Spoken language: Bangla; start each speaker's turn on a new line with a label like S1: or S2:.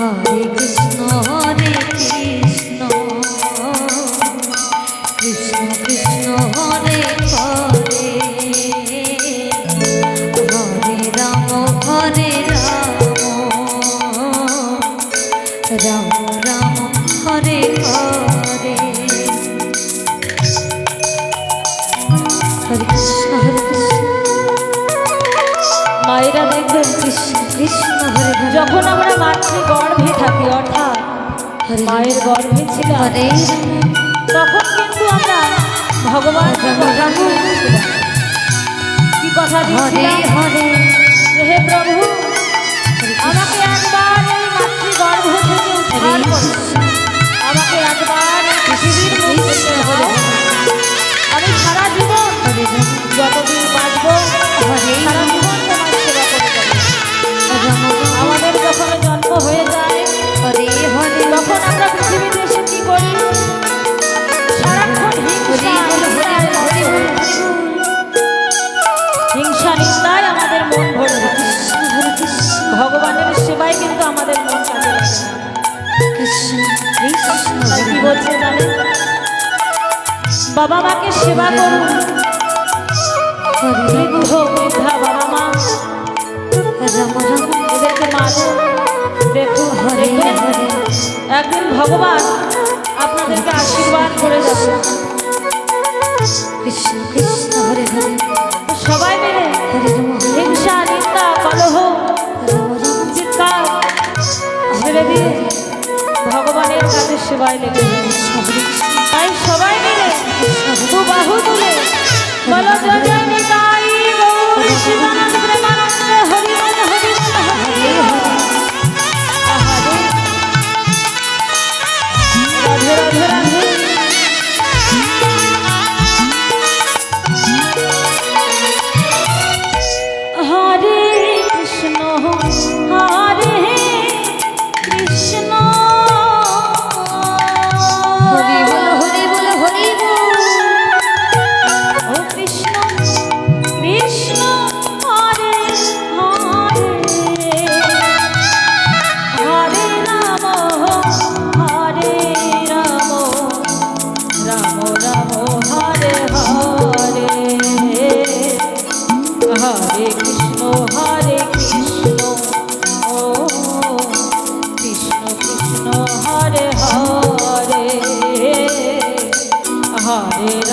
S1: হরে কৃষ্ণ
S2: গর্ভে থাকি অর্থাৎ মায়ের গর্ভে ছিলাম। তখন কিন্তু আমরা ভগবান কি কথা
S1: হরে হরে।
S2: হে প্রভু আমাকে একবার হিংসা নিন্দায় আমাদের মন ভরে ভগবানের সেবায় কিন্তু আমাদের মন কাজে কি বলছে জানেন? বাবা মাকে সেবা করুন। বৃদ্ধ বৃদ্ধা বাবা মা। এদেরকে মানুষ দেখুন একদিন ভগবান আপনাকে আশীর্বাদ করে যাব।
S1: কৃষ্ণ কৃষ্ণ, হরে হরে।
S2: সবাই মিলে হিংসা, নিন্দা, কলহ, চিৎকার ফেলে দিয়ে ভগবানের কাছে সেবায় লেগে তাই সবাই মিলে বাহু তুলে বলো
S1: 嗯